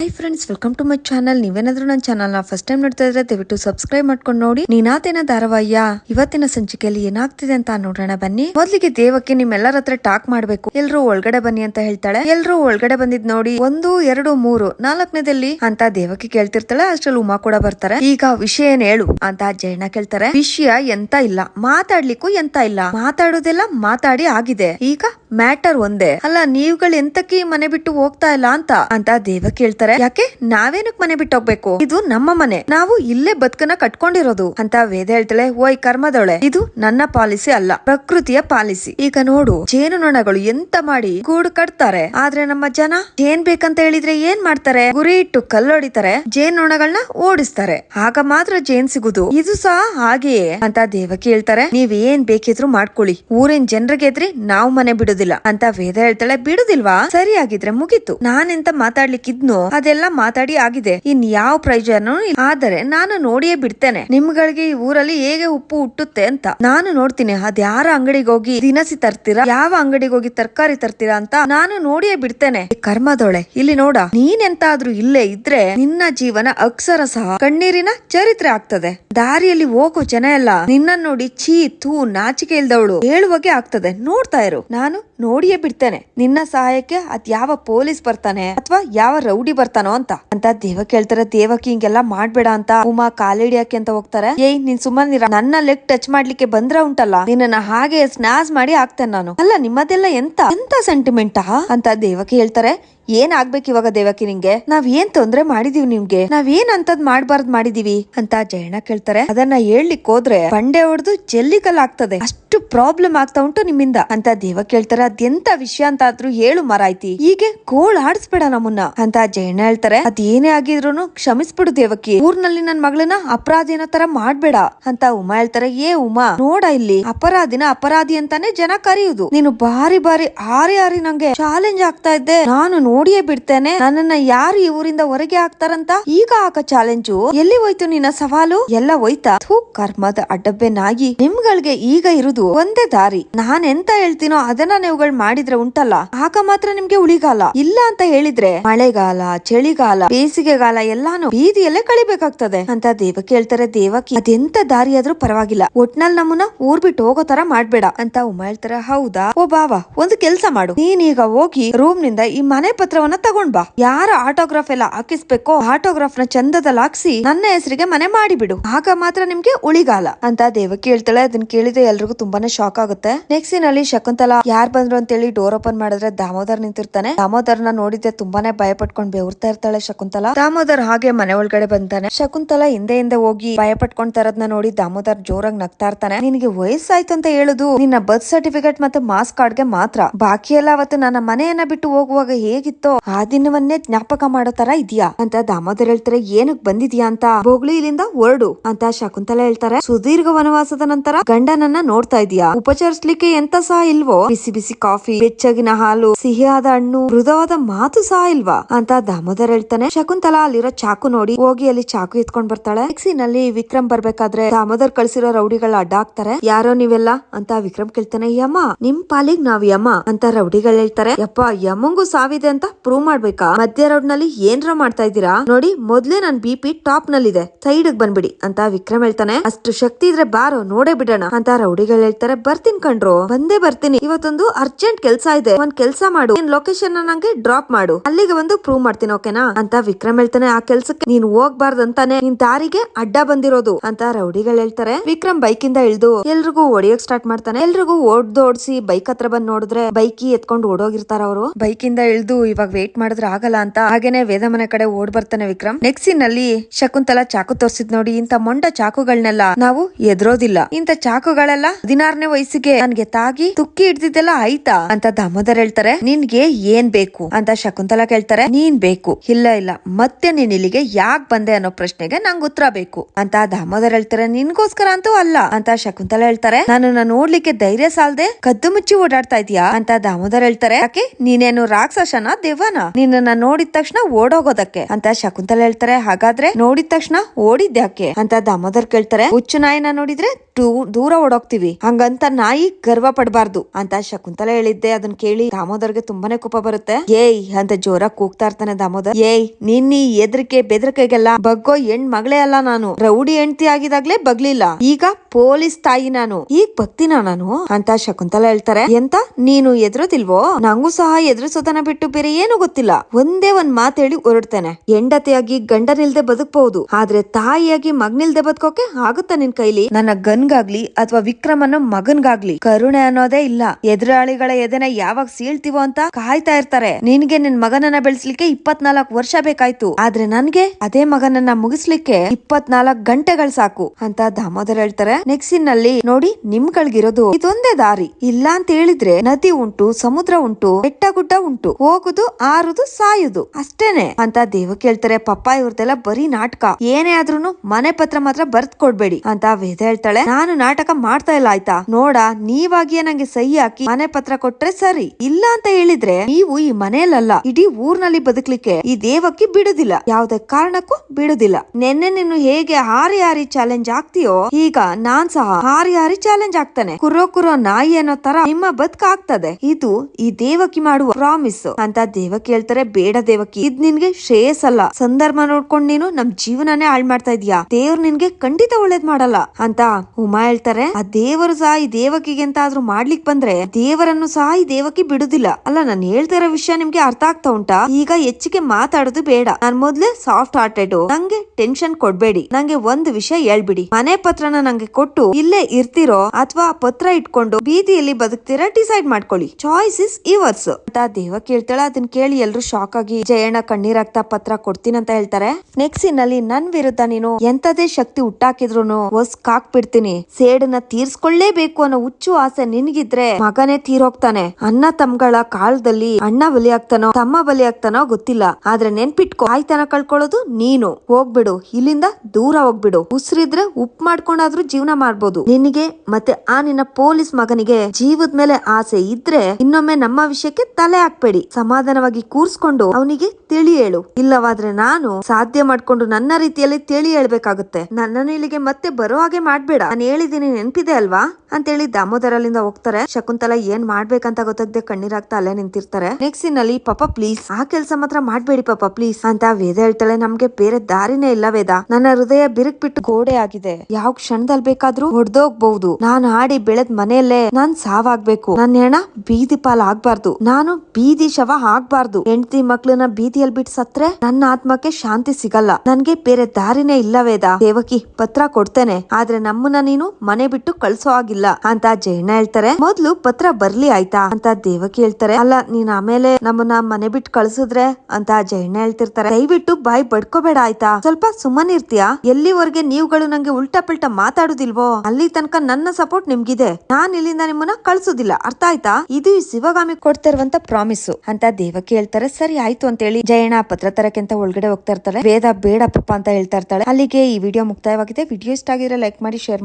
Hi friends welcome to my channel ನೀವೇನಾದ್ರೂ ನನ್ನ ಚಾನಲ್ನ ಫಸ್ಟ್ ಟೈಮ್ ನೋಡ್ತಾ ಇದ್ರೆ ದಯವಿಟ್ಟು ಸಬ್ಸ್ಕ್ರೈಬ್ ಮಾಡ್ಕೊಂಡು ನೋಡಿ. ನೀನಾತೇನ ಧಾರವಯ್ಯ ಇವತ್ತಿನ ಸಂಚಿಕೆಯಲ್ಲಿ ಏನಾಗ್ತಿದೆ ಅಂತ ನೋಡೋಣ ಬನ್ನಿ. ಮೊದ್ಲಿಗೆ ದೇವಕ್ಕೆ ನಿಮ್ಮೆಲ್ಲರ ಹತ್ರ ಟಾಕ್ ಮಾಡ್ಬೇಕು. ಎಲ್ರು ಒಳಗಡೆ ಬನ್ನಿ ಅಂತ ಹೇಳ್ತಾಳೆ. ಎಲ್ರು ಒಳಗಡೆ ಬಂದಿದ್ ನೋಡಿ ಒಂದು, ಎರಡು, ಮೂರು, ನಾಲ್ಕನೇದಲ್ಲಿ ಅಂತ ದೇವಕ್ಕೆ ಕೇಳ್ತಿರ್ತಾಳೆ. ಅಷ್ಟ್ರಲ್ಲಿ ಉಮಾ ಕೂಡ ಬರ್ತಾರೆ. ಈಗ ವಿಷಯ ಏನ್ ಹೇಳು ಅಂತ ಜಯಣ್ಣ ಕೇಳ್ತಾರೆ. ವಿಷಯ ಎಂತ ಇಲ್ಲ. ಮಾತಾಡ್ಲಿಕ್ಕೂ ಎಂತ ಇಲ್ಲ. ಮಾತಾಡೋದೆಲ್ಲ ಮಾತಾಡಿ ಆಗಿದೆ. ಈಗ ಮ್ಯಾಟರ್ ಒಂದೇ. ಅಲ್ಲ, ನೀವುಗಳು ಎಂತಕ್ಕೆ ಮನೆ ಬಿಟ್ಟು ಹೋಗ್ತಾ ಇಲ್ಲ ಅಂತ? ಅಂತ ದೇವ ಕೇಳ್ತಾರೆ. ಯಾಕೆ? ನಾವೇನಕ್ ಮನೆ ಬಿಟ್ಟು ಹೋಗ್ಬೇಕು ಇದು ನಮ್ಮ ಮನೆ. ನಾವು ಇಲ್ಲೇ ಬದುಕನ್ನ ಕಟ್ಕೊಂಡಿರೋದು. ಅಂತ ವೇದ ಹೇಳ್ತಾಳೆ ಓಯ್ ಕರ್ಮದೊಳೆ, ಇದು ನನ್ನ ಪಾಲಿಸಿ ಅಲ್ಲ, ಪ್ರಕೃತಿಯ ಪಾಲಿಸಿ. ಈಗ ನೋಡು ಜೇನುನೊಣಗಳು ಎಂತ ಮಾಡಿ ಗೂಡು ಕಟ್ತಾರೆ? ಆದ್ರೆ ನಮ್ಮ ಜನ ಏನ್ ಬೇಕಂತ ಹೇಳಿದ್ರೆ ಏನ್ ಮಾಡ್ತಾರೆ? ಗುರಿ ಇಟ್ಟು ಕಲ್ಲೊಡಿತಾರೆ ಜೇನುನೊಣಗಳನ್ನ ಓಡಿಸ್ತಾರೆ. ಆಗ ಮಾತ್ರ ಜೇನ್ ಸಿಗುದು. ಇದು ಸಹ ಹಾಗೆಯೇ? ಅಂತ ದೇವಕಿ ಹೇಳ್ತಾರೆ ನೀವ್ ಏನ್ ಬೇಕಿದ್ರು ಮಾಡ್ಕೊಳ್ಳಿ. ಊರಿನ ಜನರಿಗೆ ಎದ್ರಿ ನಾವು ಮನೆ ಬಿಡುದಿಲ್ಲ. ಅಂತ ವೇದ ಹೇಳ್ತಾಳೆ, ಬಿಡುದಿಲ್ವಾ? ಸರಿ ಆಗಿದ್ರೆ ಮುಗೀತು. ನಾನೆಂತ ಮಾತಾಡ್ಲಿಕ್ಕಿದ್ನು ಅದೆಲ್ಲ ಮಾತಾಡಿ ಆಗಿದೆ. ಇನ್ ಯಾವ ಪ್ರಯೋಜನ ಆದರೆ ನಾನು ನೋಡಿಯೇ ಬಿಡ್ತೇನೆ. ನಿಮ್ಗಳಿಗೆ ಈ ಊರಲ್ಲಿ ಹೇಗೆ ಉಪ್ಪು ಹುಟ್ಟುತ್ತೆ ಅಂತ. ನಾನು ನೋಡ್ತೀನಿ. ಅದ್ಯಾರ ಅಂಗಡಿಗೆ ಹೋಗಿ ದಿನಸಿ ತರ್ತೀರಾ? ಯಾವ ಅಂಗಡಿಗೆ ಹೋಗಿ ತರಕಾರಿ ತರ್ತೀರಾ ಅಂತ ನಾನು ನೋಡಿಯೇ ಬಿಡ್ತೇನೆ. ಕರ್ಮದೊಳೆ, ಇಲ್ಲಿ ನೋಡ. ನೀನೆಂತಾದ್ರೂ ಇಲ್ಲೇ ಇದ್ರೆ ನಿನ್ನ ಜೀವನ ಅಕ್ಷರ ಸಹ ಕಣ್ಣೀರಿನ ಚರಿತ್ರೆ ಆಗ್ತದೆ. ದಾರಿಯಲ್ಲಿ ಹೋಗೋ ಜನ ಎಲ್ಲ ನಿನ್ನ ನೋಡಿ ಛೀ ತೂ ನಾಚಿಕೆ ಇಲ್ದವಳು. ಹೇಳುವಾಗೆ ಆಗ್ತದೆ. ನೋಡ್ತಾ ಇರು. ನಾನು ನೋಡಿಯೇ ಬಿಡ್ತೇನೆ. ನಿನ್ನ ಸಹಾಯಕ್ಕೆ ಅದ್ ಯಾವ ಪೊಲೀಸ್ ಬರ್ತಾನೆ ಅಥವಾ ಯಾವ ರೌಡಿ ಬರ್ತಾನೋ ಅಂತ. ಅಂತ ದೇವ ಕೇಳ್ತಾರೆ. ದೇವಕಿ ಹಿಂಗೆಲ್ಲ ಮಾಡ್ಬೇಡ ಅಂತ. ಉಮಾ ಕಾಲಿಡಿಯಾಕೆ ಅಂತ ಹೋಗ್ತಾರೆ. ಏಯ್, ನೀನ್ ಸುಮ್ಮನಿರ ನನ್ನ ಲೆಗ್ ಟಚ್ ಮಾಡ್ಲಿಕ್ಕೆ ಬಂದ್ರ ಉಂಟಲ್ಲ. ನಿನ್ನ ಹಾಗೆ ಸ್ನಾಸ್ ಮಾಡಿ ಹಾಕ್ತೇನೆ ನಾನು. ಅಲ್ಲ, ನಿಮ್ಮದೆಲ್ಲ ಎಂತ? ಎಂತ ಸೆಂಟಿಮೆಂಟ್ ಅಂತ ದೇವಕಿ ಹೇಳ್ತಾರೆ. ಏನ್ ಆಗ್ಬೇಕು ಇವಾಗ ದೇವಕಿ ನಿಂಗೆ? ನಾವ್ ಏನ್ ತೊಂದ್ರೆ ಮಾಡಿದೀವಿ ನಿಮ್ಗೆ? ನಾವ್ ಏನ್ ಅಂತದ್ ಮಾಡ್ಬಾರ್ದ್ ಮಾಡಿದೀವಿ? ಅಂತ ಜಯಣ್ಣ ಕೇಳ್ತಾರೆ. ಅದನ್ನ ಹೇಳ್ಲಿಕ್ ಹೋದ್ರೆ ಬಂಡೆ ಹೊಡೆದು ಜಲ್ಲಿಕಲ್ ಆಗ್ತದೆ ಪ್ರಾಬ್ಲಮ್ ಆಗ್ತಾ ಉಂಟು ನಿಮ್ಮಿಂದ? ಅಂತ ದೇವ ಕೇಳ್ತಾರೆ. ಅದೆಂತ ವಿಷಯ ಅಂತ ಆದ್ರೂ ಹೇಳು ಮರಾಯ್ತಿ. ಹೀಗೆ ಗೋಳ್ ಆಡಿಸ್ಬೇಡ ನಮ್ಮನ್ನ. ಅಂತ ಜಯಣ್ಣ ಹೇಳ್ತಾರೆ. ಅದ್ ಏನೇ ಆಗಿದ್ರು ಕ್ಷಮಿಸ್ಬಿಡು ದೇವಕಿ. ಊರ್ನಲ್ಲಿ ನನ್ ಮಗಳನ್ನ ಅಪರಾಧಿನ ತರ ಮಾಡ್ಬೇಡ. ಅಂತ ಉಮಾ ಹೇಳ್ತಾರೆ. ಏ ಉಮಾ, ನೋಡ ಇಲ್ಲಿ. ಅಪರಾಧಿನ ಅಪರಾಧಿ ಅಂತಾನೆ ಜನ ಕರೆಯುವುದು. ನೀನು ಬಾರಿ ಬಾರಿ ಆರಿ ಆರಿ ನಂಗೆ ಚಾಲೆಂಜ್ ಆಗ್ತಾ ಇದ್ದೆ. ನಾನು ನೋಡಿಯೇ ಬಿಡ್ತೇನೆ. ನನ್ನನ್ನ ಯಾರು ಈ ಊರಿಂದ ಹೊರಗೆ ಹಾಕ್ತಾರಂತ? ಈಗ ಹಾಕ ಚಾಲೆಂಜು ಎಲ್ಲಿ ಹೋಯ್ತು ನಿನ್ನ ಸವಾಲು? ಎಲ್ಲ ಹೋಯ್ತಾ? ಥೂ, ಕರ್ಮದ ಅಡ್ಡಬ್ಬೆನಾಗಿ ನಿಮ್ಗಳಿಗೆ ಈಗ ಇರುದು ಒಂದೇ ದಾರಿ. ನಾನ್ ಎಂತ ಹೇಳ್ತೀನೋ ಅದನ್ನ ನೀವುಗಳು ಮಾಡಿದ್ರೆ ಉಂಟಲ್ಲ. ಆಗ ಮಾತ್ರ ನಿಮ್ಗೆ ಉಳಿಗಾಲ. ಇಲ್ಲ ಅಂತ ಹೇಳಿದ್ರೆ ಮಳೆಗಾಲ, ಚಳಿಗಾಲ, ಬೇಸಿಗೆಗಾಲ ಎಲ್ಲಾನು ಬೀದಿಯಲ್ಲೇ ಕಳಿಬೇಕಾಗ್ತದೆ. ಅಂತ ದೇವಕಿ ಹೇಳ್ತಾರೆ ದೇವಕಿ ಅದೆಂತ ದಾರಿ ಆದ್ರೂ ಪರವಾಗಿಲ್ಲ. ಒಟ್ನಲ್ಲಿ ನಮ್ಮನ್ನ ಊರ್ ಬಿಟ್ಟು ಹೋಗೋ ತರ ಮಾಡ್ಬೇಡ. ಅಂತ ಉಮಾ ಹೇಳ್ತಾರೆ, ಹೌದಾ? ಓ ಬಾವಾ, ಒಂದು ಕೆಲ್ಸ ಮಾಡು. ನೀನೀಗ ಹೋಗಿ ರೂಮ್ನಿಂದ ಈ ಮನೆ ಪತ್ರವನ್ನ ತಗೊಂಡ್ ಬಾ. ಯಾರ ಆಟೋಗ್ರಾಫ್ ಎಲ್ಲ ಹಾಕಿಸ್ಬೇಕೋ ಆಟೋಗ್ರಾಫ್ನ ಚಂದದಲ್ಲಿ ಹಾಕ್ಸಿ ನನ್ನ ಹೆಸರಿಗೆ ಮನೆ ಮಾಡಿಬಿಡು. ಆಗ ಮಾತ್ರ ನಿಮ್ಗೆ ಉಳಿಗಾಲ. ಅಂತ ದೇವಕಿ ಹೇಳ್ತಾಳೆ ಅದನ್ನ ಕೇಳಿದ್ರೆ ಎಲ್ರಿಗೂ ತುಂಬಾನೇ ಶಾಕ್ ಆಗುತ್ತೆ. ನೆಕ್ಸ್ಟ್ ಸೀನ್ ಅಲ್ಲಿ ಶಕುಂತಲಾ ಯಾರ್ ಬಂದ್ರು ಅಂತೇಳಿ ಡೋರ್ ಓಪನ್ ಮಾಡಿದ್ರೆ ದಾಮೋದರ್ ನಿಂತಿರ್ತಾನೆ. ದಾಮೋದರ್ನ ನೋಡಿದ್ರೆ ತುಂಬಾನೇ ಭಯ ಪಟ್ಕೊಂಡ್ ಬೆವರ್ತಾ ಇರ್ತಾಳೆ ಶಕುಂತಲಾ. ದಾಮೋದರ್ ಹಾಗೆ ಮನೆ ಒಳಗಡೆ ಬಂತಾನೆ. ಶಕುಂತಲಾ ಹಿಂದೆ ಹಿಂದೆ ಹೋಗಿ ಭಯ ಪಟ್ಕೊಂಡ್ ತರದ್ನ ನೋಡಿ ದಾಮೋದರ್ ಜೋರಾಗಿ ನಗ್ತಾ ಇರ್ತಾನೆ. ನಿನಗೆ ವಯಸ್ಸಾಯ್ತು ಅಂತ ಹೇಳುದು. ನಿನ್ನ ಬರ್ತ್ ಸರ್ಟಿಫಿಕೇಟ್ ಮತ್ತೆ ಮಾಸ್ ಕಾರ್ಡ್ಗೆ ಮಾತ್ರ. ಬಾಕಿ ಎಲ್ಲ ಅವತ್ತು ನನ್ನ ಮನೆಯನ್ನ ಬಿಟ್ಟು ಹೋಗುವಾಗ ಹೇಗಿತ್ತೋ ಆ ದಿನವನ್ನೇ ಜ್ಞಾಪಕ ಮಾಡೋ ತರ ಇದೆಯಾ? ಅಂತ ದಾಮೋದರ್ ಹೇಳ್ತಾರೆ. ಏನಕ್ ಬಂದಿದ್ಯಾ ಅಂತ? ಬೋಗ್ಲಿ ಇಲ್ಲಿಂದ ಹೊರಡು. ಅಂತ ಶಕುಂತಲಾ ಹೇಳ್ತಾರೆ. ಸುದೀರ್ಘ ವನವಾಸದ ನಂತರ ಗಂಡನನ್ನ ನೋಡ್ತಾ ಇದೀಯಾ? ಉಪಚರಿಸ್ಲಿಕ್ಕೆ ಎಂತ ಸಹ ಇಲ್ವೋ? ಬಿಸಿ ಬಿಸಿ ಕಾಫಿ, ಬೆಚ್ಚಗಿನ ಹಾಲು, ಸಿಹಿಯಾದ ಹಣ್ಣು, ಮೃದವಾದ ಮಾತು ಸಹ ಇಲ್ವಾ? ಅಂತ ದಾಮೋದರ್ ಹೇಳ್ತಾನೆ. ಶಕುಂತಲಾ ಅಲ್ಲಿರೋ ಚಾಕು ನೋಡಿ ಹೋಗಿ ಅಲ್ಲಿ ಚಾಕು ಎತ್ಕೊಂಡ್ ಬರ್ತಾಳೆ. ನಲ್ಲಿ ವಿಕ್ರಮ್ ಬರ್ಬೇಕಾದ್ರೆ ದಾಮೋದರ್ ಕಳಿಸಿರೋ ರೌಡಿಗಳ ಅಡ್ಡ ಹಾಕ್ತಾರೆ ಯಾರೋ ನೀವೆಲ್ಲ? ಅಂತ ವಿಕ್ರಮ್ ಕೇಳ್ತಾನೆ. ಯಮ ನಿಮ್ ಪಾಲಿಗ್ ನಾವ್ ಯಮ ಅಂತ ರೌಡಿಗಳು ಹೇಳ್ತಾರೆ. ಯಪ್ಪ ಯಮಂಗೂ ಸಾವಿದೆ ಅಂತ ಪ್ರೂವ್ ಮಾಡ್ಬೇಕಾ? ಮಧ್ಯ ರೋಡ್ನಲ್ಲಿ ಏನ್ರ ಮಾಡ್ತಾ ಇದ್ದೀರಾ? ನೋಡಿ, ಮೊದ್ಲೇ ನನ್ ಬಿ ಪಿ ಟಾಪ್ ನಲ್ಲಿದೆ ಸೈಡ್ ಬಂದ್ಬಿಡಿ ಅಂತ ವಿಕ್ರಮ್ ಹೇಳ್ತಾನೆ. ಅಷ್ಟು ಶಕ್ತಿ ಇದ್ರೆ ಬಾರೋ, ನೋಡೇ ಬಿಡೋಣ ಅಂತ ರೌಡಿಗಳು ಹೇಳ್ತಾರೆ, ಬರ್ತೀನಿ ಕಣ್ರು. ಬಂದೇ ಬರ್ತೀನಿ. ಇವತ್ತೊಂದು ಅರ್ಜೆಂಟ್ ಕೆಲ್ಸ ಇದೆ. ಒಂದ್ ಕೆಲ್ಸ ಮಾಡು. ನಿನ್ ಲೊಕೇಶನ್ ನಂಗೆ ಡ್ರಾಪ್ ಮಾಡು. ಅಲ್ಲಿಗೆ ಬಂದು ಪ್ರೂವ್ ಮಾಡ್ತೀನಿ ಓಕೆನಾ ಅಂತ ವಿಕ್ರಮ್ ಹೇಳ್ತಾನೆ, ಆ ಕೆಲ್ಸಕ್ಕೆ ನೀನ್ ಹೋಗ್ಬಾರ್ದಂತಾನೆ. ನಿನ್ ದಾರಿಗೆ ಅಡ್ಡ ಬಂದಿರೋದು ಅಂತ ರೌಡಿಗಳು ಹೇಳ್ತಾರೆ. ವಿಕ್ರಮ್ ಬೈಕ್ ಇಂದ ಇಳಿದು ಎಲ್ರಿಗೂ ಹೊಡಿಯೋಕ್ ಸ್ಟಾರ್ಟ್ ಮಾಡ್ತಾನೆ. ಎಲ್ರಿಗೂ ಓಡ್ದು ಬೈಕ್ ಹತ್ರ ಬಂದ್ ನೋಡಿದ್ರೆ ಬೈಕಿ ಎತ್ಕೊಂಡು ಓಡೋಗಿರ್ತಾರ ಅವರು. ಬೈಕ್ ಇಂದ ಇಳ್ದು ಇವಾಗ ವೇಟ್ ಮಾಡಿದ್ರೆ ಆಗಲ್ಲ ಅಂತ ಹಾಗೇನೆ ವೇದ ಮನೆ ಕಡೆ ಓಡ್ ಬರ್ತಾನೆ ವಿಕ್ರಮ್. ನೆಕ್ಸ್ಟ್ ಸೀನ್ ಅಲ್ಲಿ ಶಕುಂತಲಾ ಚಾಕು ತೋರಿಸಿದ್ ನೋಡಿ ಇಂತ ಮೊಂಡ ಚಾಕುಗಳನ್ನೆಲ್ಲ ನಾವು ಎದುರೋದಿಲ್ಲ. ಇಂತ ಚಾಕುಗಳೆಲ್ಲ ಹದಿನಾರನೇ ವಯಸ್ಸಿಗೆ ನನ್ಗೆ ತಾಗಿ ತುಕ್ಕಿ ಹಿಡ್ದಿದ್ದೆಲ್ಲ ಆಯ್ತಾ? ಅಂತ ದಾಮೋದರ್ ಹೇಳ್ತಾರೆ, ನಿನ್ಗೆ ಏನ್ ಬೇಕು? ಅಂತ ಶಕುಂತಲಾ ಕೇಳ್ತಾರೆ, ನೀನ್ ಬೇಕು. ಇಲ್ಲ ಇಲ್ಲ. ಮತ್ತೆ ನೀನ್ ಇಲ್ಲಿಗೆ ಯಾಕ್ ಬಂದೆ ಅನ್ನೋ ಪ್ರಶ್ನೆಗೆ ನಂಗ್ ಉತ್ತರ ಬೇಕು. ಅಂತ ದಾಮೋದರ್ ಹೇಳ್ತಾರೆ, ನಿನ್ಗೋಸ್ಕರ ಅಂತೂ ಅಲ್ಲ. ಅಂತ ಶಕುಂತಲಾ ಹೇಳ್ತಾರೆ, ನನ್ನನ್ನ ನೋಡ್ಲಿಕ್ಕೆ ಧೈರ್ಯ ಸಾಲ್ದೆ ಕದ್ದು ಮುಚ್ಚಿ ಓಡಾಡ್ತಾ ಇದೀಯಾ ಅಂತ ದಾಮೋದರ್ ಹೇಳ್ತಾರೆ, ಯಾಕೆ? ನೀನೇನು ರಾಕ್ಷಸನ, ದೇವನ? ನಿನ್ನನ್ನ ನೋಡಿದ ತಕ್ಷಣ ಓಡೋಗೋದಕ್ಕೆ. ಅಂತ ಶಕುಂತಲಾ ಹೇಳ್ತಾರೆ, ಹಾಗಾದ್ರೆ ನೋಡಿದ ತಕ್ಷಣ ಓಡಿದ್ಯಾಕೆ ಅಂತ ದಾಮೋದರ್ ಕೇಳ್ತಾರೆ, ಹುಚ್ಚು ನಾಯಿನ ನೋಡಿದ್ರೆ ದೂರ ಓಡೋಗ್ತಿವಿ. ಹಂಗಂತ ನಾಯಿ ಗರ್ವ ಪಡಬಾರ್ದು ಅಂತ ಶಕುಂತಲ ಹೇಳಿದ್ದೆ. ಅದನ್ನ ಕೇಳಿ ದಾಮೋದರ್ಗೆ ತುಂಬಾನೇ ಕೋಪ ಬರುತ್ತೆ. ಏಯ್, ಅಂತ ಜೋರಾಗಿ ಕೂಗ್ತಾ ಇರ್ತಾನೆ ದಾಮೋದರ್. ಏಯ್ ನಿನ್ನಿ ಎದ್ರಿಕೆ ಬೆದರಿಕೆಗೆಲ್ಲ ಬಗ್ಗೋ ಹೆಣ್ ಮಗಳೇ ಅಲ್ಲ ನಾನು. ರೌಡಿ ಹೆಂಡತಿ ಆಗಿದಾಗ್ಲೇ ಬಗ್ಲಿಲ್ಲ. ಈಗ ಪೊಲೀಸ್ ತಾಯಿ ನಾನು. ಈಗ ಬಗ್ತೀನ ನಾನು? ಅಂತ ಶಕುಂತಲ ಹೇಳ್ತಾರೆ. ಎಂತ? ನೀನು ಎದುರೋದಿಲ್ವೋ? ನಂಗೂ ಸಹ ಎದುರಿಸೋದನ್ನ ಬಿಟ್ಟು ಬೇರೆ ಏನು ಗೊತ್ತಿಲ್ಲ. ಒಂದೇ ಒಂದ್ ಮಾತ್ ಹೇಳಿ ಹೊರಡ್ತೇನೆ. ಹೆಂಡತಿಯಾಗಿ ಗಂಡನಿಲ್ದೆ ಬದುಕಬಹುದು. ಆದ್ರೆ ತಾಯಿಯಾಗಿ ಮಗನಿಲ್ದೆ ಬದುಕೋಕೆ ಆಗುತ್ತಾ ನಿನ್ ಕೈಲಿ? ನನ್ನ ಗನ್ಗಾಗ್ಲಿ ಅಥವಾ ವಿಕ್ರಮನ ಮಗನ್ಗಾಗ್ಲಿ ಕರುಣೆ ಅನ್ನೋದೇ ಇಲ್ಲ. ಎದುರಾಳಿಗಳ ಎದೆನ ಯಾವಾಗ ಸೀಳ್ತೀವೋ ಅಂತ ಕಾಯ್ತಾ ಇರ್ತಾರೆ. ನಿನ್ಗೆ ನಿನ್ ಮಗನನ್ನ ಬೆಳೆಸ್ಲಿಕ್ಕೆ ಇಪ್ಪತ್ನಾಲ್ಕು ವರ್ಷ ಬೇಕಾಯ್ತು. ಆದ್ರೆ ನನ್ಗೆ ಅದೇ ಮಗನನ್ನ ಮುಗಿಸ್ಲಿಕ್ಕೆ ಇಪ್ಪತ್ನಾಲ್ಕು ಗಂಟೆಗಳು ಸಾಕು ಅಂತ ದಾಮೋದರ್ ಹೇಳ್ತಾರೆ. ನೆಕ್ಸ್ಟ್ನಲ್ಲಿ ನೋಡಿ ನಿಮ್ಗಳಿಗಿರೋದು ಇದೊಂದೇ ದಾರಿ. ಇಲ್ಲ ಅಂತ ಹೇಳಿದ್ರೆ ನದಿ ಉಂಟು, ಸಮುದ್ರ ಉಂಟು, ಬೆಟ್ಟ ಗುಡ್ಡ ಉಂಟು, ಹೋಗುದು, ಆರುದು, ಸಾಯುದು ಅಷ್ಟೇನೆ ಅಂತ ದೇವ ಕೇಳ್ತಾರೆ. ಪಪ್ಪ ಇವ್ರದೆಲ್ಲ ಬರೀ ನಾಟಕ. ಏನೇ ಆದ್ರೂನು ಮನೆ ಪತ್ರ ಮಾತ್ರ ಬರ್ದ್ ಕೊಡ್ಬೇಡಿ ಅಂತ ವೇದ ಹೇಳ್ತಾಳೆ. ನಾನು ನಾಟಕ ಮಾಡ್ತಾ ಇಲ್ಲ, ಆಯ್ತಾ? ನೋಡ, ನೀವಾಗಿಯೇ ನಂಗೆ ಸಹಿ ಹಾಕಿ ಮನೆ ಪತ್ರ ಕೊಟ್ರೆ ಸರಿ. ಇಲ್ಲ ಅಂತ ಹೇಳಿದ್ರೆ ನೀವು ಈ ಮನೆಯಲ್ಲ ಇಡೀ ಊರ್ನಲ್ಲಿ ಬದುಕ್ಲಿಕ್ಕೆ ಈ ದೇವಕ್ಕೆ ಬಿಡುದಿಲ್ಲ. ಯಾವ್ದೇ ಕಾರಣಕ್ಕೂ ಬಿಡುದಿಲ್ಲ. ನಿನ್ನೆ ನೀನು ಹೇಗೆ ಹಾರಿ ಹಾರಿ ಚಾಲೆಂಜ್ ಆಗ್ತೀಯೋ, ಈಗ ನಾನ್ ಸಹ ಹಾರಿ ಹಾರಿ ಚಾಲೆಂಜ್ ಆಗ್ತಾನೆ. ಕುರೋ ಕುರೋ ನಾಯಿ ಅನ್ನೋ ತರ ನಿಮ್ಮ ಬದುಕ ಆಗ್ತದೆ. ಇದು ಈ ದೇವಕಿ ಮಾಡುವ ಪ್ರಾಮಿಸ್ ಅಂತ ದೇವಕಿ ಹೇಳ್ತಾರೆ, ಬೇಡ ದೇವಕಿ ಇದ್ ನಿನ್ಗೆ ಶ್ರೇಯಸ್ ಅಲ್ಲ. ಸಂದರ್ಭ ನೋಡ್ಕೊಂಡು ನೀನು ನಮ್ ಜೀವನನೇ ಹಾಳ್ ಮಾಡ್ತಾ ಇದೀಯ? ದೇವ್ರು ನಿನ್ಗೆ ಖಂಡಿತ ಒಳ್ಳೇದ್ ಮಾಡಲ್ಲ. ಅಂತ ಉಮಾ ಹೇಳ್ತಾರೆ, ಆ ದೇವರು ಸಹ ಈ ದೇವಕಿಗೆ ಅಂತ ಆದ್ರೂ ಮಾಡ್ಲಿಕ್ ಬಂದ್ರೆ ದೇವರನ್ನು ಸಹ ಈ ದೇವಕಿ ಬಿಡುದಿಲ್ಲ. ಅಲ್ಲ, ನಾನು ಹೇಳ್ತಾ ಇರೋ ವಿಷಯ ನಿಮ್ಗೆ ಅರ್ಥ ಆಗ್ತಾ ಉಂಟಾ? ಈಗ ಹೆಚ್ಚಿಗೆ ಮಾತಾಡೋದು ಬೇಡ. ನಾನ್ ಮೊದ್ಲೇ ಸಾಫ್ಟ್ ಹಾರ್ಟೆಡ್ ನಂಗೆ ಟೆನ್ಷನ್ ಕೊಡ್ಬೇಡಿ. ನಂಗೆ ಒಂದ್ ವಿಷಯ ಹೇಳ್ಬಿಡಿ. ಮನೆ ಪತ್ರನ ನಂಗೆ ಕೊಟ್ಟು ಇಲ್ಲೇ ಇರ್ತಿರೋ ಅಥವಾ ಪತ್ರ ಇಟ್ಕೊಂಡು ಬೀದಿಯಲ್ಲಿ ಬದುಕ್ತೀರಾ ಡಿಸೈಡ್ ಮಾಡ್ಕೊಳ್ಳಿ. ಚಾಯ್ಸ್ ಇಸ್ ಇವರ್ಸ್ ಅಂತ ದೇವ ಕೇಳ್ತಾಳೆ. ಅದನ್ನ ಕೇಳಿ ಎಲ್ರು ಶಾಕ್ ಆಗಿ, ಜಯಣ್ಣ ಕಣ್ಣೀರಾಗ್ತಾ ಪತ್ರ ಕೊಡ್ತೀನಿ ಅಂತ ಹೇಳ್ತಾರೆ. ನೆಕ್ಸ್ಟ್ನಲ್ಲಿ ನನ್ ವಿರುದ್ಧ ನೀನು ಎಂತದೇ ಶಕ್ತಿ ಹುಟ್ಟಾಕಿದ್ರು ಹೊಸ್ಕ್ ಹಾಕ್ಬಿಡ್ತೀನಿ ಸೇಡನ್ನ ತೀರ್ಸ್ಕೊಳ್ಳೇಬೇಕು ಅನ್ನೋ ಹುಚ್ಚು ಆಸೆ ನಿನ್ಗಿದ್ರೆ ಮಗನೇ ತೀರೋಗ್ತಾನೆ. ಅಣ್ಣ ತಮ್ಗಳ ಕಾಲದಲ್ಲಿ ಅಣ್ಣ ಬಲಿಯಾಗ್ತಾನೋ, ತಮ್ಮ ಬಲಿಯಾಗ್ತಾನೋ ಗೊತ್ತಿಲ್ಲ. ಆದ್ರೆ ನೆನ್ಪಿಟ್ಕೊ ಆಯ್ತನ ಕಳ್ಕೊಳ್ಳೋದು ನೀನು. ಹೋಗ್ಬಿಡು, ಇಲ್ಲಿಂದ ದೂರ ಹೋಗ್ಬಿಡು. ಉಸಿರಿದ್ರೆ ಉಪ್ ಮಾಡ್ಕೊಂಡಾದ್ರೂ ಜೀವನ ಮಾಡ್ಬೋದು. ನಿನಗೆ ಮತ್ತೆ ಆ ನಿನ್ನ ಪೊಲೀಸ್ ಮಗನಿಗೆ ಜೀವದ ಮೇಲೆ ಆಸೆ ಇದ್ರೆ ಇನ್ನೊಮ್ಮೆ ನಮ್ಮ ವಿಷಯಕ್ಕೆ ತಲೆ ಹಾಕ್ಬೇಡಿ. ಸಮಾಧಾನವಾಗಿ ಕೂರ್ಸ್ಕೊಂಡು ಅವನಿಗೆ ತಿಳಿ ಹೇಳು. ಇಲ್ಲವಾದ್ರೆ ನಾನು ಸಾಧ್ಯ ಮಾಡ್ಕೊಂಡು ನನ್ನ ರೀತಿಯಲ್ಲಿ ತಿಳಿ ಹೇಳ್ಬೇಕಾಗುತ್ತೆ. ನನ್ನನ್ನು ಇಲ್ಲಿಗೆ ಮತ್ತೆ ಬರೋ ಹಾಗೆ ಮಾಡ್ಬೇಡ. ನಾನು ಹೇಳಿದೀನಿ, ನೆನಪಿದೆ ಅಲ್ವಾ? ಅಂತೇಳಿ ದಾಮೋದರ ಅಲ್ಲಿಂದ ಹೋಗ್ತಾರೆ. ಶಕುಂತಲ ಏನ್ ಮಾಡ್ಬೇಕಂತ ಗೊತ್ತಾಗದೆ ಕಣ್ಣೀರಾಗ್ತಾ ಅಲ್ಲೇ ನಿಂತಿರ್ತಾರೆ. ನೆಕ್ಸ್ಟ್ನಲ್ಲಿ ಪಾಪ ಪ್ಲೀಸ್ ಆ ಕೆಲಸ ಮಾತ್ರ ಮಾಡ್ಬೇಡಿ ಪಾಪ ಪ್ಲೀಸ್ ಅಂತ ವೇದ ಹೇಳ್ತಾಳೆ. ನಮ್ಗೆ ಬೇರೆ ದಾರಿನೇ ಇಲ್ಲ ವೇದ. ನನ್ನ ಹೃದಯ ಬಿರುಕ್ ಬಿಟ್ಟು ಗೋಡೆ ಆಗಿದೆ. ಯಾವ ಕ್ಷಣದಲ್ಲಿ ಬೇಕಾದ್ರೂ ಹೊಡೆದೋಗ್ಬಹುದು. ನಾನು ಆಡಿ ಬೆಳೆದ್ ಮನೆಯಲ್ಲೇ ನಾನ್ ಸಾವಾಗ್ಬೇಕು. ನನ್ನ ಹೆಣ ಬೀದಿ ಪಾಲ್ ಆಗ್ಬಾರ್ದು. ನಾನು ಬೀದಿ ಶವ ಆಗ್ಬಾರ್ದು. ಹೆಂಡತಿ ಮಕ್ಳನ್ನ ಬೀದಿಯಲ್ಲಿ ಬಿಟ್ಟು ಸತ್ರೆ ನನ್ನ ಆತ್ಮಕ್ಕೆ ಶಾಂತಿ ಸಿಗಲ್ಲ. ನನ್ಗೆ ಬೇರೆ ದಾರಿನೇ ಇಲ್ಲ ವೇದ. ದೇವಕಿ ಪತ್ರ ಕೊಡ್ತೇನೆ. ಆದ್ರೆ ನಮ್ಮನ್ನ ನೀನು ಮನೆ ಬಿಟ್ಟು ಕಳ್ಸೋ ಆಗಿಲ್ಲ ಅಂತ ಜಯಣ್ಣ ಹೇಳ್ತಾರೆ. ಮೊದ್ಲು ಪತ್ರ ಬರ್ಲಿ ಆಯ್ತಾ? ಅಂತ ದೇವಕಿ ಹೇಳ್ತಾರೆ ಅಲ್ಲ, ನೀನ್ ಆಮೇಲೆ ನಮ್ಮನ್ನ ಮನೆ ಬಿಟ್ಟು ಕಳ್ಸಿದ್ರೆ? ಅಂತ ಜಯಣ್ಣ ಹೇಳ್ತಿರ್ತಾರೆ. ದಯವಿಟ್ಟು ಬಾಯಿ ಬಡ್ಕೋಬೇಡ ಆಯ್ತಾ? ಸ್ವಲ್ಪ ಸುಮ್ಮನೆ ಎಲ್ಲಿವರೆಗೆ ನೀವುಗಳು ನಂಗೆ ಉಲ್ಟಾ ಪಿಲ್ಟಾ ಮಾತಾಡುದಿಲ್ವೋ? ಅಲ್ಲಿ ತನಕ ನನ್ನ ಸಪೋರ್ಟ್ ನಿಮ್ಗಿದೆ. ನಾನ್ ಇಲ್ಲಿಂದ ನಿಮ್ಮನ್ನ ಕಳ್ಸುದಿಲ್ಲ. ಅರ್ಥ ಆಯ್ತಾ? ಇದು ಶಿವಗಾಮಿ ಕೊಡ್ತಿರುವಂತ ಪ್ರಾಮಿಸ್ ಅಂತ ದೇವಕಿ ಹೇಳ್ತಾರೆ ಸರಿ, ಆಯ್ತು ಅಂತ ಹೇಳಿ ಜಯಣ್ಣ ಪತ್ರ ತರಕ್ಕೆ ಅಂತ ಒಳಗಡೆ ಹೋಗ್ತಾ ಇರ್ತಾಳೆ. ವೇದ ಬೇಡ ಪಪ್ಪ ಅಂತ ಹೇಳ್ತಾ ಇರ್ತಾಳೆ. ಅಲ್ಲಿಗೆ ಈ ವಿಡಿಯೋ ಮುಕ್ತಾಯವಾಗಿದೆ. ವಿಡಿಯೋ ಇಷ್ಟ ಆಗಿದ್ರೆ ಲೈಕ್ ಮಾಡಿ ಶೇರ್